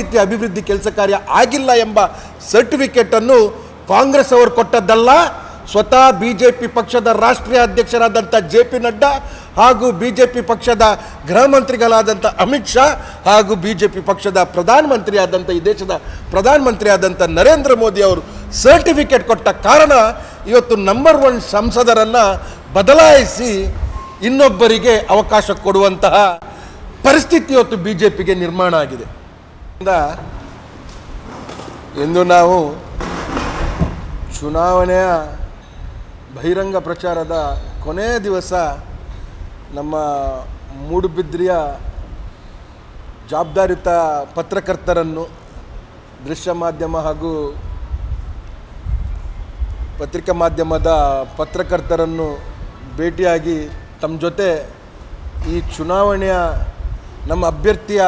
ರೀತಿಯ ಅಭಿವೃದ್ಧಿ ಕೆಲಸ ಕಾರ್ಯ ಆಗಿಲ್ಲ ಎಂಬ ಸರ್ಟಿಫಿಕೇಟ್ ಅನ್ನು ಕಾಂಗ್ರೆಸ್ ಅವರು ಕೊಟ್ಟದ್ದಲ್ಲ. ಸ್ವತಃ ಬಿಜೆಪಿ ಪಕ್ಷದ ರಾಷ್ಟ್ರೀಯ ಅಧ್ಯಕ್ಷರಾದಂಥ ಜೆ ಪಿ ನಡ್ಡಾ ಹಾಗೂ ಬಿ ಜೆ ಪಿ ಪಕ್ಷದ ಗೃಹ ಮಂತ್ರಿಗಳಾದಂಥ ಅಮಿತ್ ಶಾ ಹಾಗೂ ಬಿ ಜೆ ಪಿ ಪಕ್ಷದ ಪ್ರಧಾನಮಂತ್ರಿ ಆದಂಥ ಈ ದೇಶದ ಪ್ರಧಾನಮಂತ್ರಿ ಆದಂಥ ನರೇಂದ್ರ ಮೋದಿ ಅವರು ಸರ್ಟಿಫಿಕೇಟ್ ಕೊಟ್ಟ ಕಾರಣ ಇವತ್ತು ನಂಬರ್ ಒನ್ ಸಂಸದರನ್ನು ಬದಲಾಯಿಸಿ ಇನ್ನೊಬ್ಬರಿಗೆ ಅವಕಾಶ ಕೊಡುವಂತಹ ಪರಿಸ್ಥಿತಿ ಇವತ್ತು ಬಿ ಜೆ ಪಿಗೆ ನಿರ್ಮಾಣ ಆಗಿದೆ. ಎಂದು ನಾವು ಚುನಾವಣೆಯ ಬಹಿರಂಗ ಪ್ರಚಾರದ ಕೊನೆಯ ದಿವಸ ನಮ್ಮ ಮೂಡುಬಿದ್ರಿಯ ಜವಾಬ್ದಾರಿತ ಪತ್ರಕರ್ತರನ್ನು ದೃಶ್ಯ ಮಾಧ್ಯಮ ಹಾಗೂ ಪತ್ರಿಕಾ ಮಾಧ್ಯಮದ ಪತ್ರಕರ್ತರನ್ನು ಭೇಟಿಯಾಗಿ ತಮ್ಮ ಜೊತೆ ಈ ಚುನಾವಣೆಯ ನಮ್ಮ ಅಭ್ಯರ್ಥಿಯ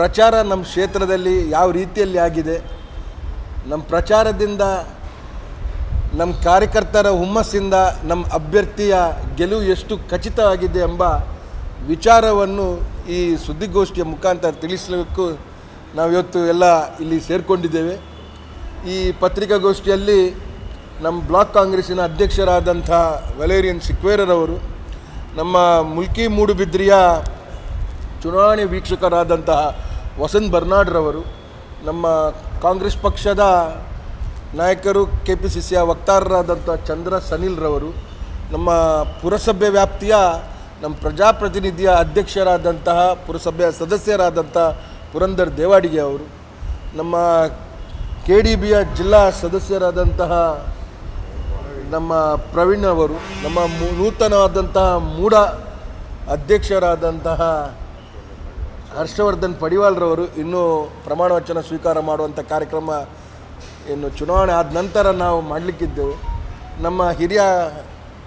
ಪ್ರಚಾರ ನಮ್ಮ ಕ್ಷೇತ್ರದಲ್ಲಿ ಯಾವ ರೀತಿಯಲ್ಲಿ ಆಗಿದೆ, ನಮ್ಮ ಪ್ರಚಾರದಿಂದ ನಮ್ಮ ಕಾರ್ಯಕರ್ತರ ಹುಮ್ಮಸ್ಸಿಂದ ನಮ್ಮ ಅಭ್ಯರ್ಥಿಯ ಗೆಲುವು ಎಷ್ಟು ಖಚಿತವಾಗಿದೆ ಎಂಬ ವಿಚಾರವನ್ನು ಈ ಸುದ್ದಿಗೋಷ್ಠಿಯ ಮುಖಾಂತರ ತಿಳಿಸಲಿಕ್ಕೂ ನಾವಿವತ್ತು ಎಲ್ಲ ಇಲ್ಲಿ ಸೇರಿಕೊಂಡಿದ್ದೇವೆ. ಈ ಪತ್ರಿಕಾಗೋಷ್ಠಿಯಲ್ಲಿ ನಮ್ಮ ಬ್ಲಾಕ್ ಕಾಂಗ್ರೆಸ್ಸಿನ ಅಧ್ಯಕ್ಷರಾದಂಥ ವಲೇರಿಯನ್ ಸಿಕ್ವೇರರವರು, ನಮ್ಮ ಮುಲ್ಕಿ ಮೂಡುಬಿದ್ರಿಯ ಚುನಾವಣೆ ವೀಕ್ಷಕರಾದಂತಹ ವಸಂತ್ ಬರ್ನಾಡ್ರವರು ನಮ್ಮ ಕಾಂಗ್ರೆಸ್ ಪಕ್ಷದ ನಾಯಕರು ಕೆ ಪಿ ಸಿ ಸಿಯ ವಕ್ತಾರರಾದಂಥ ಚಂದ್ರ ಸನಿಲ್ರವರು ನಮ್ಮ ಪುರಸಭೆ ವ್ಯಾಪ್ತಿಯ ನಮ್ಮ ಪ್ರಜಾಪ್ರತಿನಿಧಿಯ ಅಧ್ಯಕ್ಷರಾದಂತಹ, ಪುರಸಭೆಯ ಸದಸ್ಯರಾದಂಥ ಪುರಂದರ್ ದೇವಾಡಿಗೆ ಅವರು, ನಮ್ಮ ಕೆ ಡಿ ಬಿಯ ಜಿಲ್ಲಾ ಸದಸ್ಯರಾದಂತಹ ನಮ್ಮ ಪ್ರವೀಣ್ ಅವರು, ನಮ್ಮ ನೂತನವಾದಂತಹ ಮೂಡ ಅಧ್ಯಕ್ಷರಾದಂತಹ ಹರ್ಷವರ್ಧನ್ ಪಡಿವಾಲ್ರವರು ಇನ್ನೂ ಪ್ರಮಾಣ ವಚನ ಸ್ವೀಕಾರ ಮಾಡುವಂಥ ಕಾರ್ಯಕ್ರಮ ಇನ್ನು ಚುನಾವಣೆ ಆದ ನಂತರ ನಾವು ಮಾಡಲಿಕ್ಕಿದ್ದೆವು. ನಮ್ಮ ಹಿರಿಯ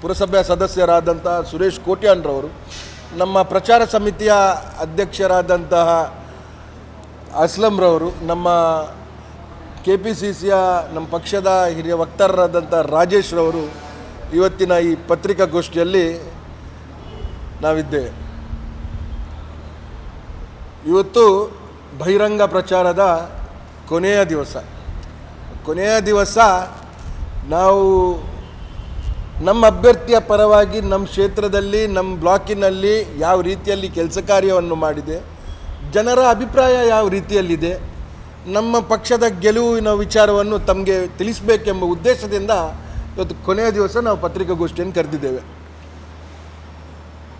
ಪುರಸಭೆಯ ಸದಸ್ಯರಾದಂಥ ಸುರೇಶ್ ಕೋಟ್ಯಾನ್ರವರು, ನಮ್ಮ ಪ್ರಚಾರ ಸಮಿತಿಯ ಅಧ್ಯಕ್ಷರಾದಂತಹ ಅಸ್ಲಂರವರು, ನಮ್ಮ ಕೆ ಪಿ ಸಿ ಸಿಯ ನಮ್ಮ ಪಕ್ಷದ ಹಿರಿಯ ವಕ್ತಾರರಾದಂಥ ರಾಜೇಶ್ರವರು ಇವತ್ತಿನ ಈ ಪತ್ರಿಕಾಗೋಷ್ಠಿಯಲ್ಲಿ ನಾವಿದ್ದೇವೆ. ಇವತ್ತು ಬಹಿರಂಗ ಪ್ರಚಾರದ ಕೊನೆಯ ದಿವಸ. ಕೊನೆಯ ದಿವಸ ನಾವು ನಮ್ಮ ಅಭ್ಯರ್ಥಿಯ ಪರವಾಗಿ ನಮ್ಮ ಕ್ಷೇತ್ರದಲ್ಲಿ, ನಮ್ಮ ಬ್ಲಾಕಿನಲ್ಲಿ ಯಾವ ರೀತಿಯಲ್ಲಿ ಕೆಲಸ ಕಾರ್ಯವನ್ನು ಮಾಡಿದೆ, ಜನರ ಅಭಿಪ್ರಾಯ ಯಾವ ರೀತಿಯಲ್ಲಿದೆ, ನಮ್ಮ ಪಕ್ಷದ ಗೆಲುವಿನ ವಿಚಾರವನ್ನು ತಮಗೆ ತಿಳಿಸಬೇಕೆಂಬ ಉದ್ದೇಶದಿಂದ ಇವತ್ತು ಕೊನೆಯ ದಿವಸ ನಾವು ಪತ್ರಿಕಾಗೋಷ್ಠಿಯನ್ನು ಕರೆದಿದ್ದೇವೆ.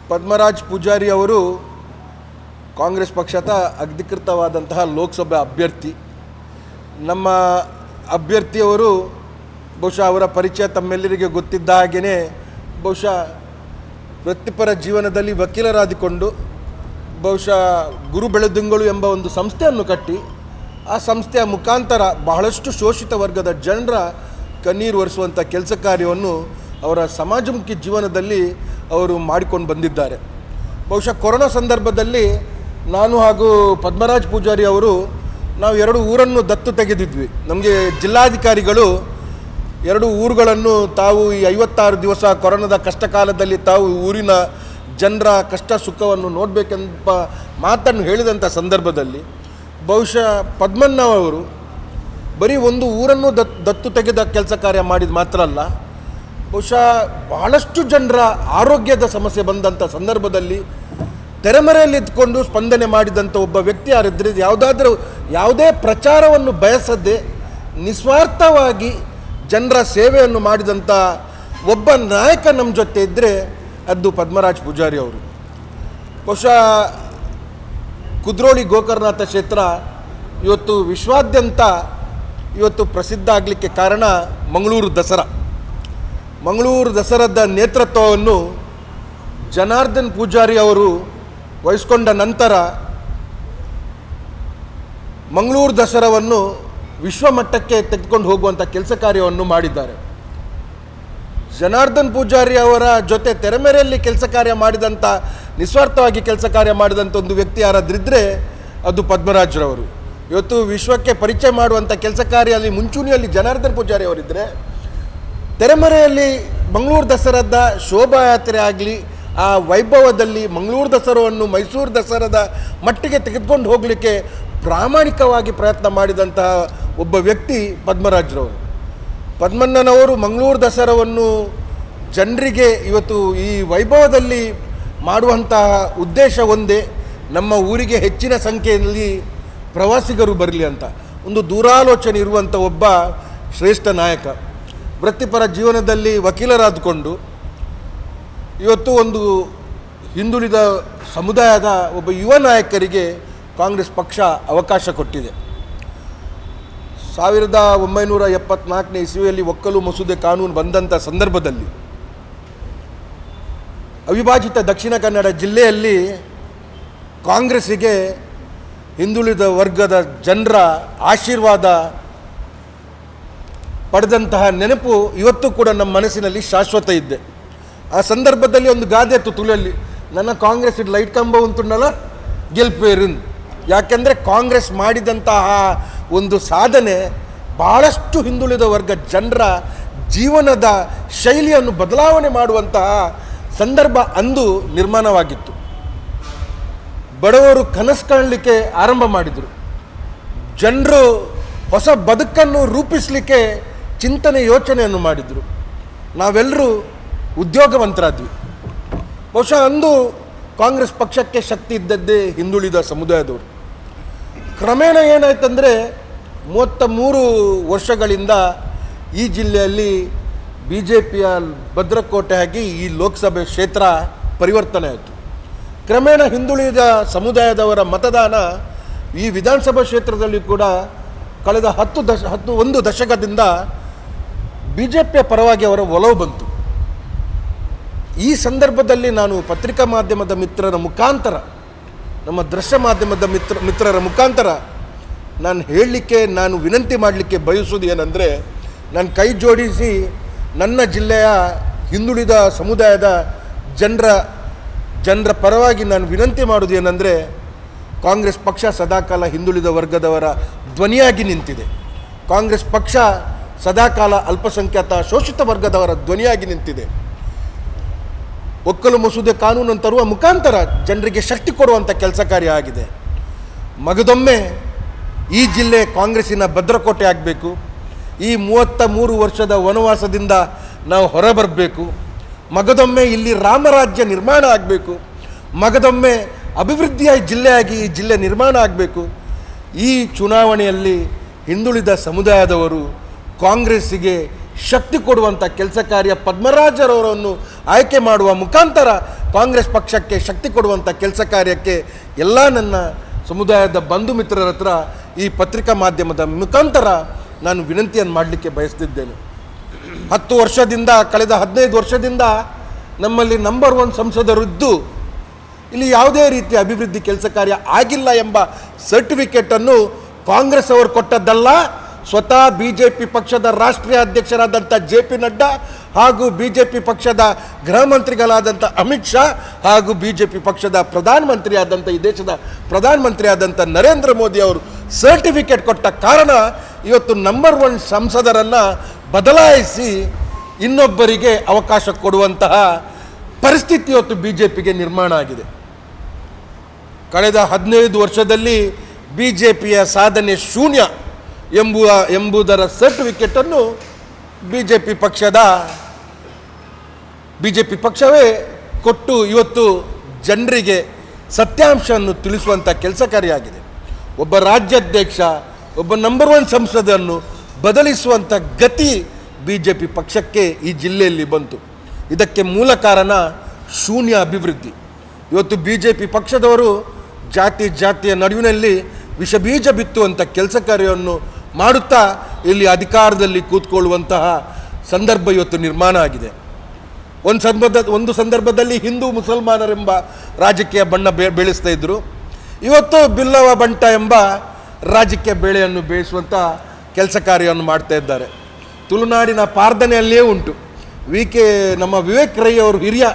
ಪದ್ಮರಾಜ್ ಪೂಜಾರಿ ಅವರು ಕಾಂಗ್ರೆಸ್ ಪಕ್ಷದ ಅಧಿಕೃತವಾದಂತಹ ಲೋಕಸಭೆ ಅಭ್ಯರ್ಥಿ. ನಮ್ಮ ಅಭ್ಯರ್ಥಿಯವರು ಬಹುಶಃ ಅವರ ಪರಿಚಯ ತಮ್ಮೆಲ್ಲರಿಗೆ ಗೊತ್ತಿದ್ದ ಹಾಗೆಯೇ ಬಹುಶಃ ವೃತ್ತಿಪರ ಜೀವನದಲ್ಲಿ ವಕೀಲರಾದಿಕೊಂಡು ಬಹುಶಃ ಗುರು ಬೆಳದಿಂಗಳು ಎಂಬ ಒಂದು ಸಂಸ್ಥೆಯನ್ನು ಕಟ್ಟಿ, ಆ ಸಂಸ್ಥೆಯ ಮುಖಾಂತರ ಬಹಳಷ್ಟು ಶೋಷಿತ ವರ್ಗದ ಜನರ ಕಣ್ಣೀರು ಒರೆಸುವಂಥ ಕೆಲಸ ಕಾರ್ಯವನ್ನು ಅವರ ಸಮಾಜಮುಖಿ ಜೀವನದಲ್ಲಿ ಅವರು ಮಾಡಿಕೊಂಡು ಬಂದಿದ್ದಾರೆ. ಬಹುಶಃ ಕೊರೋನಾ ಸಂದರ್ಭದಲ್ಲಿ ನಾನು ಹಾಗೂ ಪದ್ಮರಾಜ್ ಪೂಜಾರಿ ಅವರು ನಾವು ಎರಡು ಊರನ್ನು ದತ್ತು ತೆಗೆದಿದ್ವಿ. ನಮಗೆ ಜಿಲ್ಲಾಧಿಕಾರಿಗಳು ಎರಡು ಊರುಗಳನ್ನು ತಾವು ಈ ಐವತ್ತಾರು ದಿವಸ ಕೊರೋನಾದ ಕಷ್ಟ ಕಾಲದಲ್ಲಿ ತಾವು ಊರಿನ ಜನರ ಕಷ್ಟ ಸುಖವನ್ನು ನೋಡಬೇಕೆಂಬ ಮಾತನ್ನು ಹೇಳಿದಂಥ ಸಂದರ್ಭದಲ್ಲಿ ಬಹುಶಃ ಪದ್ಮಣ್ಣವರು ಬರೀ ಒಂದು ಊರನ್ನು ದತ್, ದತ್ತು ತೆಗೆದ ಕೆಲಸ ಕಾರ್ಯ ಮಾಡಿದ ಮಾತ್ರ ಅಲ್ಲ, ಬಹುಶಃ ಬಹಳಷ್ಟು ಜನರ ಆರೋಗ್ಯದ ಸಮಸ್ಯೆ ಬಂದಂಥ ಸಂದರ್ಭದಲ್ಲಿ ತೆರೆಮರೆಯಲ್ಲಿ ಇದ್ಕೊಂಡು ಸ್ಪಂದನೆ ಮಾಡಿದಂಥ ಒಬ್ಬ ವ್ಯಕ್ತಿ ಯಾರಿದ್ದರೆ ಯಾವುದಾದ್ರೂ ಯಾವುದೇ ಪ್ರಚಾರವನ್ನು ಬಯಸದೆ ನಿಸ್ವಾರ್ಥವಾಗಿ ಜನರ ಸೇವೆಯನ್ನು ಮಾಡಿದಂಥ ಒಬ್ಬ ನಾಯಕ ನಮ್ಮ ಜೊತೆ ಇದ್ದರೆ ಅದು ಪದ್ಮರಾಜ್ ಪೂಜಾರಿ ಅವರು. ಬಹುಶಃ ಕುದ್ರೋಳಿ ಗೋಕರ್ನಾಥ ಕ್ಷೇತ್ರ ಇವತ್ತು ವಿಶ್ವಾದ್ಯಂತ ಇವತ್ತು ಪ್ರಸಿದ್ಧ ಆಗಲಿಕ್ಕೆ ಕಾರಣ ಮಂಗಳೂರು ದಸರಾ. ಮಂಗಳೂರು ದಸರಾದ ನೇತೃತ್ವವನ್ನು ಜನಾರ್ದನ್ ಪೂಜಾರಿ ಅವರು ವಹಿಸ್ಕೊಂಡ ನಂತರ ಮಂಗಳೂರು ದಸರಾವನ್ನು ವಿಶ್ವಮಟ್ಟಕ್ಕೆ ತೆಗೆದುಕೊಂಡು ಹೋಗುವಂಥ ಕೆಲಸ ಕಾರ್ಯವನ್ನು ಮಾಡಿದ್ದಾರೆ. ಜನಾರ್ದನ್ ಪೂಜಾರಿ ಅವರ ಜೊತೆ ತೆರೆಮೆರೆಯಲ್ಲಿ ಕೆಲಸ ಕಾರ್ಯ ಮಾಡಿದಂಥ ನಿಸ್ವಾರ್ಥವಾಗಿ ಕೆಲಸ ಕಾರ್ಯ ಮಾಡಿದಂಥ ಒಂದು ವ್ಯಕ್ತಿ ಯಾರಾದ್ರಿದ್ದರೆ ಅದು ಪದ್ಮರಾಜ್ರವರು. ಇವತ್ತು ವಿಶ್ವಕ್ಕೆ ಪರಿಚಯ ಮಾಡುವಂಥ ಕೆಲಸ ಕಾರ್ಯ ಅಲ್ಲಿ ಮುಂಚೂಣಿಯಲ್ಲಿ ಜನಾರ್ದನ್ ಪೂಜಾರಿ ಅವರಿದ್ದರೆ ತೆರೆಮರೆಯಲ್ಲಿ ಮಂಗಳೂರು ದಸರಾದ ಶೋಭಾಯಾತ್ರೆ ಆಗಲಿ ಆ ವೈಭವದಲ್ಲಿ ಮಂಗಳೂರು ದಸರವನ್ನು ಮೈಸೂರು ದಸರದ ಮಟ್ಟಿಗೆ ತೆಗೆದುಕೊಂಡು ಹೋಗಲಿಕ್ಕೆ ಪ್ರಾಮಾಣಿಕವಾಗಿ ಪ್ರಯತ್ನ ಮಾಡಿದಂತಹ ಒಬ್ಬ ವ್ಯಕ್ತಿ ಪದ್ಮರಾಜ್ರವರು. ಪದ್ಮಣ್ಣನವರು ಮಂಗಳೂರು ದಸರವನ್ನು ಜನರಿಗೆ ಇವತ್ತು ಈ ವೈಭವದಲ್ಲಿ ಮಾಡುವಂತಹ ಉದ್ದೇಶ ಒಂದೇ, ನಮ್ಮ ಊರಿಗೆ ಹೆಚ್ಚಿನ ಸಂಖ್ಯೆಯಲ್ಲಿ ಪ್ರವಾಸಿಗರು ಬರಲಿ ಅಂತ. ಒಂದು ದೂರಾಲೋಚನೆ ಇರುವಂಥ ಒಬ್ಬ ಶ್ರೇಷ್ಠ ನಾಯಕ. ವೃತ್ತಿಪರ ಜೀವನದಲ್ಲಿ ವಕೀಲರಾದುಕೊಂಡು ಇವತ್ತು ಒಂದು ಹಿಂದುಳಿದ ಸಮುದಾಯದ ಒಬ್ಬ ಯುವ ನಾಯಕರಿಗೆ ಕಾಂಗ್ರೆಸ್ ಪಕ್ಷ ಅವಕಾಶ ಕೊಟ್ಟಿದೆ. ಸಾವಿರದ ಒಂಬೈನೂರ ಎಪ್ಪತ್ನಾಲ್ಕನೇ ಇಸ್ವಿಯಲ್ಲಿ ಒಕ್ಕಲು ಮಸೂದೆ ಕಾನೂನು ಬಂದಂಥ ಸಂದರ್ಭದಲ್ಲಿ ಅವಿಭಾಜಿತ ದಕ್ಷಿಣ ಕನ್ನಡ ಜಿಲ್ಲೆಯಲ್ಲಿ ಕಾಂಗ್ರೆಸ್ಸಿಗೆ ಹಿಂದುಳಿದ ವರ್ಗದ ಜನರ ಆಶೀರ್ವಾದ ಪಡೆದಂತಹ ನೆನಪು ಇವತ್ತು ಕೂಡ ನಮ್ಮ ಮನಸ್ಸಿನಲ್ಲಿ ಶಾಶ್ವತ ಇದ್ದೆ. ಆ ಸಂದರ್ಭದಲ್ಲಿ ಒಂದು ಗಾದೆ ಇತ್ತು ತುಳಿಯಲ್ಲಿ ನನ್ನ ಕಾಂಗ್ರೆಸ್ ಇಡ್ ಲೈಟ್ ಕಂಬ ಉಂಟುಂಡಲ್ಲ ಗೆಲ್ಪೇರಿನ್ ಯಾಕೆಂದರೆ ಕಾಂಗ್ರೆಸ್ ಮಾಡಿದಂತಹ ಒಂದು ಸಾಧನೆ ಭಾಳಷ್ಟು ಹಿಂದುಳಿದ ವರ್ಗ ಜನರ ಜೀವನದ ಶೈಲಿಯನ್ನು ಬದಲಾವಣೆ ಮಾಡುವಂತಹ ಸಂದರ್ಭ ಅಂದು ನಿರ್ಮಾಣವಾಗಿತ್ತು. ಬಡವರು ಕನಸು ಕಾಣಲಿಕ್ಕೆ ಆರಂಭ ಮಾಡಿದರು. ಜನರು ಹೊಸ ಬದುಕನ್ನು ರೂಪಿಸಲಿಕ್ಕೆ ಚಿಂತನೆ ಯೋಚನೆಯನ್ನು ಮಾಡಿದರು. ನಾವೆಲ್ಲರೂ ಉದ್ಯೋಗವಂತರಾದ್ವಿ. ಬಹುಶಃ ಅಂದು ಕಾಂಗ್ರೆಸ್ ಪಕ್ಷಕ್ಕೆ ಶಕ್ತಿ ಇದ್ದದ್ದೇ ಹಿಂದುಳಿದ ಸಮುದಾಯದವರು. ಕ್ರಮೇಣ ಏನಾಯ್ತಂದರೆ ಮೂವತ್ತ ಮೂರು ವರ್ಷಗಳಿಂದ ಈ ಜಿಲ್ಲೆಯಲ್ಲಿ ಬಿ ಜೆ ಪಿಯ ಭದ್ರಕೋಟೆ ಆಗಿ ಈ ಲೋಕಸಭೆ ಕ್ಷೇತ್ರ ಪರಿವರ್ತನೆ ಆಯಿತು. ಕ್ರಮೇಣ ಹಿಂದುಳಿದ ಸಮುದಾಯದವರ ಮತದಾನ ಈ ವಿಧಾನಸಭಾ ಕ್ಷೇತ್ರದಲ್ಲಿ ಕೂಡ ಕಳೆದ ಹತ್ತು ದಶ, ಹತ್ತು, ಒಂದು ದಶಕದಿಂದ ಬಿ ಜೆ ಪರವಾಗಿ ಅವರ ಒಲವು ಬಂತು. ಈ ಸಂದರ್ಭದಲ್ಲಿ ನಾನು ಪತ್ರಿಕಾ ಮಾಧ್ಯಮದ ಮಿತ್ರರ ಮುಖಾಂತರ, ನಮ್ಮ ದೃಶ್ಯ ಮಾಧ್ಯಮದ ಮಿತ್ರ, ಮಿತ್ರರ ಮುಖಾಂತರ ನಾನು ಹೇಳಲಿಕ್ಕೆ, ನಾನು ವಿನಂತಿ ಮಾಡಲಿಕ್ಕೆ ಬಯಸೋದು ಏನಂದರೆ, ನಾನು ಕೈ ಜೋಡಿಸಿ ನನ್ನ ಜಿಲ್ಲೆಯ ಹಿಂದುಳಿದ ಸಮುದಾಯದ ಜನರ ಜನರ ಪರವಾಗಿ ನಾನು ವಿನಂತಿ ಮಾಡೋದು ಏನಂದರೆ, ಕಾಂಗ್ರೆಸ್ ಪಕ್ಷ ಸದಾಕಾಲ ಹಿಂದುಳಿದ ವರ್ಗದವರ ಧ್ವನಿಯಾಗಿ ನಿಂತಿದೆ. ಕಾಂಗ್ರೆಸ್ ಪಕ್ಷ ಸದಾಕಾಲ ಅಲ್ಪಸಂಖ್ಯಾತ, ಶೋಷಿತ ವರ್ಗದವರ ಧ್ವನಿಯಾಗಿ ನಿಂತಿದೆ. ಒಕ್ಕಲು ಮಸೂದೆ ಕಾನೂನನ್ನು ತರುವ ಮುಖಾಂತರ ಜನರಿಗೆ ಶಕ್ತಿ ಕೊಡುವಂಥ ಕೆಲಸ ಕಾರ್ಯ ಆಗಿದೆ. ಮಗದೊಮ್ಮೆ ಈ ಜಿಲ್ಲೆ ಕಾಂಗ್ರೆಸ್ಸಿನ ಭದ್ರಕೋಟೆ ಆಗಬೇಕು. ಈ ಮೂವತ್ತ ಮೂರು ವರ್ಷದ ವನವಾಸದಿಂದ ನಾವು ಹೊರಬರಬೇಕು. ಮಗದೊಮ್ಮೆ ಇಲ್ಲಿ ರಾಮರಾಜ್ಯ ನಿರ್ಮಾಣ ಆಗಬೇಕು. ಮಗದೊಮ್ಮೆ ಅಭಿವೃದ್ಧಿಯ ಜಿಲ್ಲೆಯಾಗಿ ಈ ಜಿಲ್ಲೆ ನಿರ್ಮಾಣ ಆಗಬೇಕು. ಈ ಚುನಾವಣೆಯಲ್ಲಿ ಹಿಂದುಳಿದ ಸಮುದಾಯದವರು ಕಾಂಗ್ರೆಸ್ಸಿಗೆ ಶಕ್ತಿ ಕೊಡುವಂಥ ಕೆಲಸ ಕಾರ್ಯ ಪದ್ಮರಾಜರವರನ್ನು ಆಯ್ಕೆ ಮಾಡುವ ಮುಖಾಂತರ ಕಾಂಗ್ರೆಸ್ ಪಕ್ಷಕ್ಕೆ ಶಕ್ತಿ ಕೊಡುವಂಥ ಕೆಲಸ ಕಾರ್ಯಕ್ಕೆ ಎಲ್ಲ ನನ್ನ ಸಮುದಾಯದ ಬಂಧು ಮಿತ್ರರ ಹತ್ರ ಈ ಪತ್ರಿಕಾ ಮಾಧ್ಯಮದ ಮುಖಾಂತರ ನಾನು ವಿನಂತಿಯನ್ನು ಮಾಡಲಿಕ್ಕೆ ಬಯಸ್ತಿದ್ದೇನೆ. ಹತ್ತು ವರ್ಷದಿಂದ, ಕಳೆದ ಹದಿನೈದು ವರ್ಷದಿಂದ ನಮ್ಮಲ್ಲಿ ನಂಬರ್ ಒನ್ ಸಂಸದರಿದ್ದು ಇಲ್ಲಿ ಯಾವುದೇ ರೀತಿಯ ಅಭಿವೃದ್ಧಿ ಕೆಲಸ ಕಾರ್ಯ ಆಗಿಲ್ಲ ಎಂಬ ಸರ್ಟಿಫಿಕೇಟನ್ನು ಕಾಂಗ್ರೆಸ್ ಅವರು ಕೊಟ್ಟದ್ದಲ್ಲ. ಸ್ವತಃ ಬಿ ಜೆ ಪಿ ಪಕ್ಷದ ರಾಷ್ಟ್ರೀಯ ಅಧ್ಯಕ್ಷರಾದಂಥ ಜೆ ಪಿ ನಡ್ಡಾ ಹಾಗೂ ಬಿ ಜೆ ಪಿ ಪಕ್ಷದ ಗೃಹ ಮಂತ್ರಿಗಳಾದಂಥ ಅಮಿತ್ ಶಾ ಹಾಗೂ ಬಿ ಜೆ ಪಿ ಪಕ್ಷದ ಪ್ರಧಾನಮಂತ್ರಿ ಆದಂಥ ಈ ದೇಶದ ಪ್ರಧಾನಮಂತ್ರಿ ಆದಂಥ ನರೇಂದ್ರ ಮೋದಿ ಅವರು ಸರ್ಟಿಫಿಕೇಟ್ ಕೊಟ್ಟ ಕಾರಣ ಇವತ್ತು ನಂಬರ್ ಒನ್ ಸಂಸದರನ್ನು ಬದಲಾಯಿಸಿ ಇನ್ನೊಬ್ಬರಿಗೆ ಅವಕಾಶ ಕೊಡುವಂತಹ ಪರಿಸ್ಥಿತಿ ಇವತ್ತು ಬಿ ಜೆ ಪಿಗೆ ನಿರ್ಮಾಣ ಆಗಿದೆ. ಕಳೆದ ಹದಿನೈದು ವರ್ಷದಲ್ಲಿ ಬಿ ಜೆ ಪಿಯ ಸಾಧನೆ ಶೂನ್ಯ. ಎಂಬುವ ಎಂಬುದರ ಸರ್ಟಿಫಿಕೇಟನ್ನು ಬಿ ಜೆ ಪಿ ಪಕ್ಷದ ಬಿ ಜೆ ಪಿ ಪಕ್ಷವೇ ಕೊಟ್ಟು ಇವತ್ತು ಜನರಿಗೆ ಸತ್ಯಾಂಶವನ್ನು ತಿಳಿಸುವಂಥ ಕೆಲಸ ಕಾರ್ಯಾಗಿದೆ ಒಬ್ಬ ರಾಜ್ಯಾಧ್ಯಕ್ಷ, ಒಬ್ಬ ನಂಬರ್ ಒನ್ ಸಂಸದನ್ನು ಬದಲಿಸುವಂಥ ಗತಿ ಬಿ ಜೆ ಪಿ ಪಕ್ಷಕ್ಕೆ ಈ ಜಿಲ್ಲೆಯಲ್ಲಿ ಬಂತು. ಇದಕ್ಕೆ ಮೂಲ ಕಾರಣ ಶೂನ್ಯ ಅಭಿವೃದ್ಧಿ. ಇವತ್ತು ಬಿ ಜೆ ಪಿ ಪಕ್ಷದವರು ಜಾತಿ ಜಾತಿಯ ನಡುವಿನಲ್ಲಿ ವಿಷಬೀಜ ಬಿತ್ತುವಂಥ ಕೆಲಸ ಕಾರ್ಯವನ್ನು ಮಾಡುತ್ತಾ ಇಲ್ಲಿ ಅಧಿಕಾರದಲ್ಲಿ ಕೂತ್ಕೊಳ್ಳುವಂತಹ ಸಂದರ್ಭ ಇವತ್ತು ನಿರ್ಮಾಣ ಆಗಿದೆ. ಒಂದು ಸಂದರ್ಭ ಒಂದು ಸಂದರ್ಭದಲ್ಲಿ ಹಿಂದೂ ಮುಸಲ್ಮಾನರೆಂಬ ರಾಜಕೀಯ ಬಣ್ಣ ಬೆ, ಬೆಳೆಸ್ತಾ ಇದ್ದರು ಇವತ್ತು ಬಿಲ್ಲವ ಬಂಟ ಎಂಬ ರಾಜಕೀಯ ಬೆಳೆಯನ್ನು ಬೇಯಿಸುವಂಥ ಕೆಲಸ ಕಾರ್ಯವನ್ನು ಮಾಡ್ತಾ ಇದ್ದಾರೆ. ತುಳುನಾಡಿನ ಪಾರ್ಧನೆಯಲ್ಲಿಯೇ ಉಂಟು. ವಿ ಕೆ ನಮ್ಮ ವಿವೇಕ್ ರೈ ಅವರು ಹಿರಿಯ